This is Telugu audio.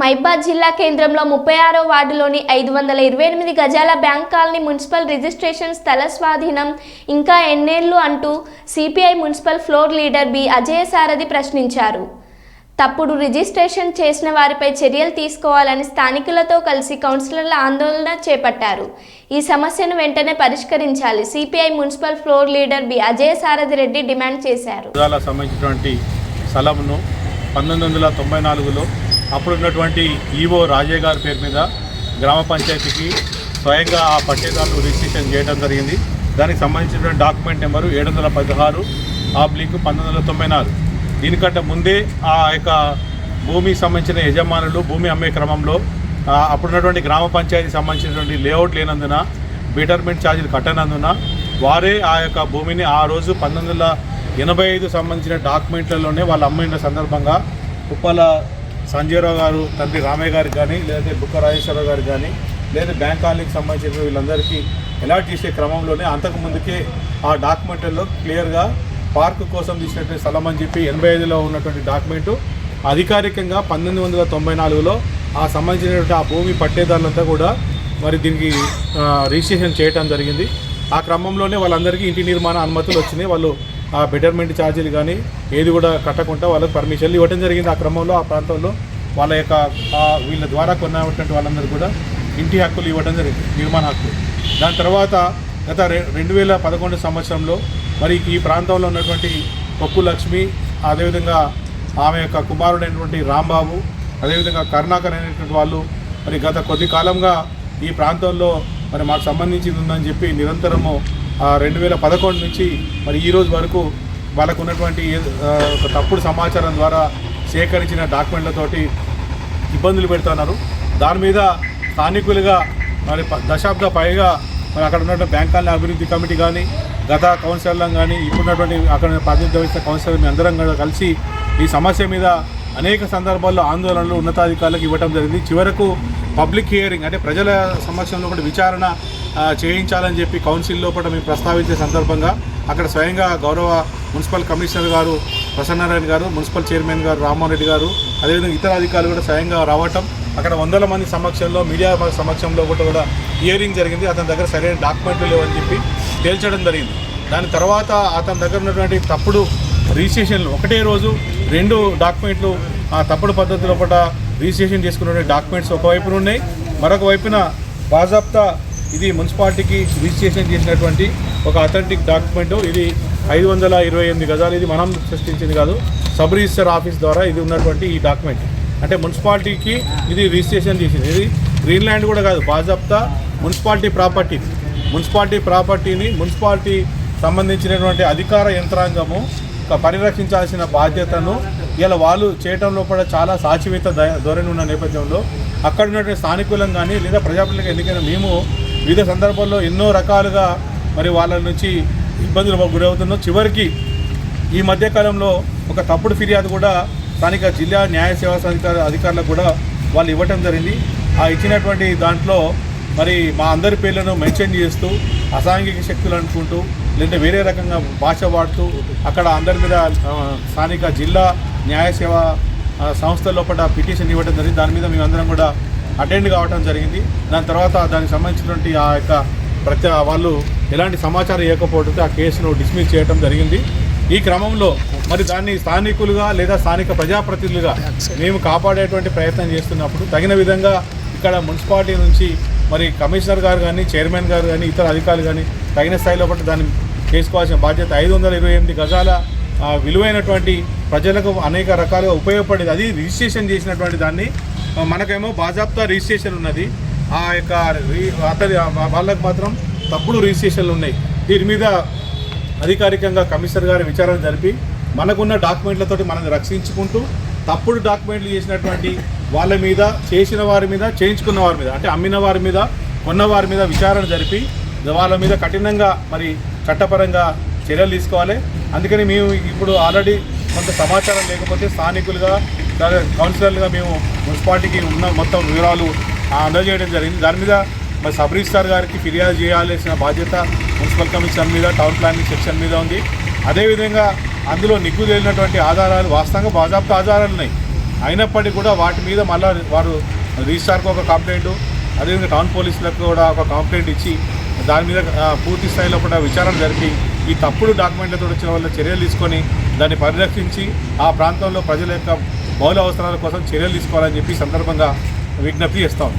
మైబాద్ జిల్లా కేంద్రంలో ముప్పై ఆరో వార్డులోని ఐదు వందల ఇరవై ఎనిమిది గజాల బ్యాంక్ కాలనీ మున్సిపల్ రిజిస్ట్రేషన్ స్థల స్వాధీనం ఇంకా ఎన్నేళ్ళు అంటూ CPI municipal floor leader B. Ajaya Sarathi ప్రశ్నించారు. తప్పుడు రిజిస్ట్రేషన్ చేసిన వారిపై చర్యలు తీసుకోవాలని స్థానికులతో కలిసి కౌన్సిలర్ల ఆందోళన చేపట్టారు. ఈ సమస్యను వెంటనే పరిష్కరించాలి CPI municipal floor leader B. Ajaya Sarathi Reddy demand చేశారు. సంబంధించినటువంటి స్థలంను పంతొమ్మిది వందల తొంభై నాలుగులో అప్పుడు ఉన్నటువంటి ఈవో రాజయ్య గారి పేరు మీద గ్రామ పంచాయతీకి స్వయంగా ఆ పట్టేదారులు రిజిస్ట్రేషన్ చేయడం జరిగింది. దానికి సంబంధించినటువంటి డాక్యుమెంట్ నెంబరు ఏడు వందల పదహారు ఆబ్లిక్ పంతొమ్మిది వందల తొంభై నాలుగు. దీనికంటే ముందే ఆ యొక్క భూమికి సంబంధించిన యజమానులు భూమి అమ్మే క్రమంలో అప్పుడున్నటువంటి గ్రామ పంచాయతీకి సంబంధించినటువంటి లేఅవుట్ లేనందున బెటర్మెంట్ ఛార్జీలు కట్టనందున వారే ఆ యొక్క భూమిని ఆ రోజు పంతొమ్మిది వందల ఎనభై ఐదు సంబంధించిన డాక్యుమెంట్లలోనే వాళ్ళు అమ్మిన సందర్భంగా ఉప్పల సంజయరావు గారు తండ్రి రామయ్య గారికి కానీ లేదంటే బుక్క రాజేశ్వరరావు గారికి కానీ లేదా బ్యాంక్ కాలనీకి సంబంధించిన వీళ్ళందరికీ అలాట్ చేసే క్రమంలోనే అంతకు ముందుకే ఆ డాక్యుమెంట్లో క్లియర్గా పార్క్ కోసం తీసినటువంటి స్థలం అని చెప్పి ఎనభై ఐదులో ఉన్నటువంటి డాక్యుమెంటు. అధికారికంగా పంతొమ్మిది వందల తొంభై నాలుగులో ఆ సంబంధించినటువంటి ఆ భూమి పట్టేదారులంతా కూడా మరి దీనికి రిజిస్ట్రేషన్ చేయటం జరిగింది. ఆ క్రమంలోనే వాళ్ళందరికీ ఇంటి నిర్మాణ అనుమతులు వచ్చినాయి. వాళ్ళు ఆ బెటర్మెంట్ ఛార్జీలు కానీ ఏది కూడా కట్టకుండా వాళ్ళకి పర్మిషన్లు ఇవ్వడం జరిగింది ఆ క్రమంలో ఆ ప్రాంతంలో. వాళ్ళ యొక్క వీళ్ళ ద్వారా కొన్నటువంటి వాళ్ళందరూ కూడా ఇంటి హక్కులు ఇవ్వడం జరిగింది నిర్మాణ హక్కులు. దాని తర్వాత గత రె- రెండు వేల పదకొండు సంవత్సరంలో మరి ఈ ప్రాంతంలో ఉన్నటువంటి పప్పు లక్ష్మి అదేవిధంగా ఆమె యొక్క కుమారుడైనటువంటి రాంబాబు అదేవిధంగా కరుణాకర్ అనేటువంటి వాళ్ళు మరి గత కొద్ది కాలంగా ఈ ప్రాంతంలో మరి మాకు సంబంధించింది ఉందని చెప్పి నిరంతరము రెండు వేల పదకొండు నుంచి మరి ఈరోజు వరకు వాళ్ళకు ఉన్నటువంటి ఒక తప్పుడు సమాచారం ద్వారా సేకరించిన డాక్యుమెంట్లతోటి ఇబ్బందులు పెడుతున్నారు. దాని మీద స్థానికులుగా మరి ప- దశాబ్ద పైగా మరి అక్కడ ఉన్నటువంటి బ్యాంకాల అభివృద్ధి కమిటీ కానీ గత కౌన్సిలర్లం కానీ ఇప్పుడున్నటువంటి అక్కడ ప్రాతినిధ్యం వహిస్తున్న కౌన్సిలర్ మీ అందరం కూడా కలిసి ఈ సమస్య మీద అనేక సందర్భాల్లో ఆందోళనలు ఉన్నతాధికారులకు ఇవ్వడం జరిగింది. చివరకు పబ్లిక్ హియరింగ్ అంటే ప్రజల సమక్షంలో కూడా విచారణ చేయించాలని చెప్పి కౌన్సిల్ లోపల మేము ప్రస్తావించే సందర్భంగా అక్కడ స్వయంగా గౌరవ మున్సిపల్ కమిషనర్ గారు ప్రసన్నారాయణ గారు మున్సిపల్ చైర్మన్ గారు రామ్మోహన్ రెడ్డి గారు అదేవిధంగా ఇతర అధికారులు కూడా స్వయంగా రావటం అక్కడ వందల మంది సమక్షంలో మీడియా సమక్షంలో కూడా కూడా హియరింగ్ జరిగింది. అతని దగ్గర సరైన డాక్యుమెంట్లు లేవని చెప్పి తేల్చడం జరిగింది. దాని తర్వాత అతని దగ్గర ఉన్నటువంటి తప్పుడు రిజిస్ట్రేషన్లు. ఒకటే రోజు రెండు డాక్యుమెంట్లు ఆ తప్పుడు పద్ధతిలో లోపల రిజిస్ట్రేషన్ చేసుకున్నటువంటి డాక్యుమెంట్స్ ఒకవైపున ఉన్నాయి. మరొక వైపున బాజాప్తా ఇది మున్సిపాలిటీకి రిజిస్ట్రేషన్ చేసినటువంటి ఒక అథెంటిక్ డాక్యుమెంట్ ఇది ఐదు వందల ఇరవై ఎనిమిది గజాలు. ఇది మనం సృష్టించింది కాదు సబ్ రిజిస్టర్ ఆఫీస్ ద్వారా ఇది ఉన్నటువంటి ఈ డాక్యుమెంట్ అంటే మున్సిపాలిటీకి ఇది రిజిస్ట్రేషన్ చేసింది. ఇది గ్రీన్ ల్యాండ్ కూడా కాదు బాజాప్తా మున్సిపాలిటీ ప్రాపర్టీ మున్సిపాలిటీ ప్రాపర్టీని మున్సిపాలిటీ సంబంధించినటువంటి అధికార యంత్రాంగము పరిరక్షించాల్సిన బాధ్యతను ఇలా వాళ్ళు చేయటంలో కూడా చాలా సాచివేత ద- ధోరణి ఉన్న నేపథ్యంలో అక్కడ ఉన్నటువంటి స్థానికులం కానీ లేదా ప్రజాప్రతినిధులకు ఎన్నికైన మేము వివిధ సందర్భాల్లో ఎన్నో రకాలుగా మరి వాళ్ళ నుంచి ఇబ్బందులు గురవుతున్నాం. చివరికి ఈ మధ్యకాలంలో ఒక తప్పుడు ఫిర్యాదు కూడా స్థానిక జిల్లా న్యాయ సేవా అధికార అధికారులకు కూడా వాళ్ళు ఇవ్వటం జరిగింది. ఆ ఇచ్చినటువంటి దాంట్లో మరి మా అందరి పేర్లను మెన్షన్ చేస్తూ అసాంఘిక శక్తులు అనుకుంటూ లేదంటే వేరే రకంగా భాష వాడుతూ అక్కడ అందరి మీద స్థానిక జిల్లా న్యాయ సేవ సంస్థ లోపల పిటిషన్ ఇవ్వడం జరిగింది. దాని మీద మేమందరం కూడా అటెండ్ కావడం జరిగింది. దాని తర్వాత దానికి సంబంధించినటువంటి ఆ యొక్క ప్రతి వాళ్ళు ఎలాంటి సమాచారం ఇవ్వకపోవడంతో ఆ కేసును డిస్మిస్ చేయడం జరిగింది. ఈ క్రమంలో మరి దాన్ని స్థానికులుగా లేదా స్థానిక ప్రజాప్రతినిధులుగా మేము కాపాడేటువంటి ప్రయత్నం చేస్తున్నప్పుడు తగిన విధంగా ఇక్కడ మున్సిపాలిటీ నుంచి మరి కమిషనర్ గారు కానీ చైర్మన్ గారు కానీ ఇతర అధికారులు కానీ తగిన స్థాయిలో పట్టి దాన్ని చేసుకోవాల్సిన బాధ్యత ఐదు వందల ఇరవై ఎనిమిది గజాల విలువైనటువంటి ప్రజలకు అనేక రకాలుగా ఉపయోగపడేది. అది రిజిస్ట్రేషన్ చేసినటువంటి దాన్ని మనకేమో బాజాబ్తా రిజిస్ట్రేషన్ ఉన్నది. ఆ యొక్క రి- అతని వాళ్ళకి మాత్రం తప్పుడు రిజిస్ట్రేషన్లు ఉన్నాయి. దీని మీద అధికారికంగా కమిషనర్ గారి విచారణ జరిపి మనకున్న డాక్యుమెంట్లతోటి మనల్ని రక్షించుకుంటూ తప్పుడు డాక్యుమెంట్లు చేసినటువంటి వాళ్ళ మీద చేసిన వారి మీద చేయించుకున్న వారి మీద అంటే అమ్మిన వారి మీద కొన్న వారి మీద విచారణ జరిపి వాళ్ళ మీద కఠినంగా మరి చట్టపరంగా చర్యలు తీసుకోవాలి. అందుకని మేము ఇప్పుడు ఆల్రెడీ కొంత సమాచారం లేకపోతే స్థానికులుగా కౌన్సిలర్లుగా మేము మున్సిపాలిటీకి ఉన్న మొత్తం వివరాలు అందజేయడం జరిగింది. దాని మీద మరి సబ్ రిజిస్టార్ గారికి ఫిర్యాదు చేయాల్సిన బాధ్యత మున్సిపల్ కమిషన్ మీద టౌన్ ప్లానింగ్ సెక్షన్ మీద ఉంది. అదేవిధంగా అందులో నిగ్గు తేలినటువంటి ఆధారాలు వాస్తవంగా బాజాప్తా ఆధారాలు ఉన్నాయి. అయినప్పటికీ కూడా వాటి మీద మళ్ళీ వారు రిజిస్టార్కు ఒక కంప్లైంట్ అదేవిధంగా టౌన్ పోలీసులకు కూడా ఒక కంప్లైంట్ ఇచ్చి దాని మీద పూర్తి స్థాయిలో కూడా విచారణ జరిపి ఈ తప్పుడు డాక్యుమెంట్లతో వచ్చిన వాళ్ళ చర్యలు తీసుకొని దాన్ని పరిరక్షించి ఆ ప్రాంతంలో ప్రజల యొక్క మౌలిక అవసరాల కోసం చర్యలు తీసుకోవాలని చెప్పి సందర్భంగా విజ్ఞప్తి చేస్తాం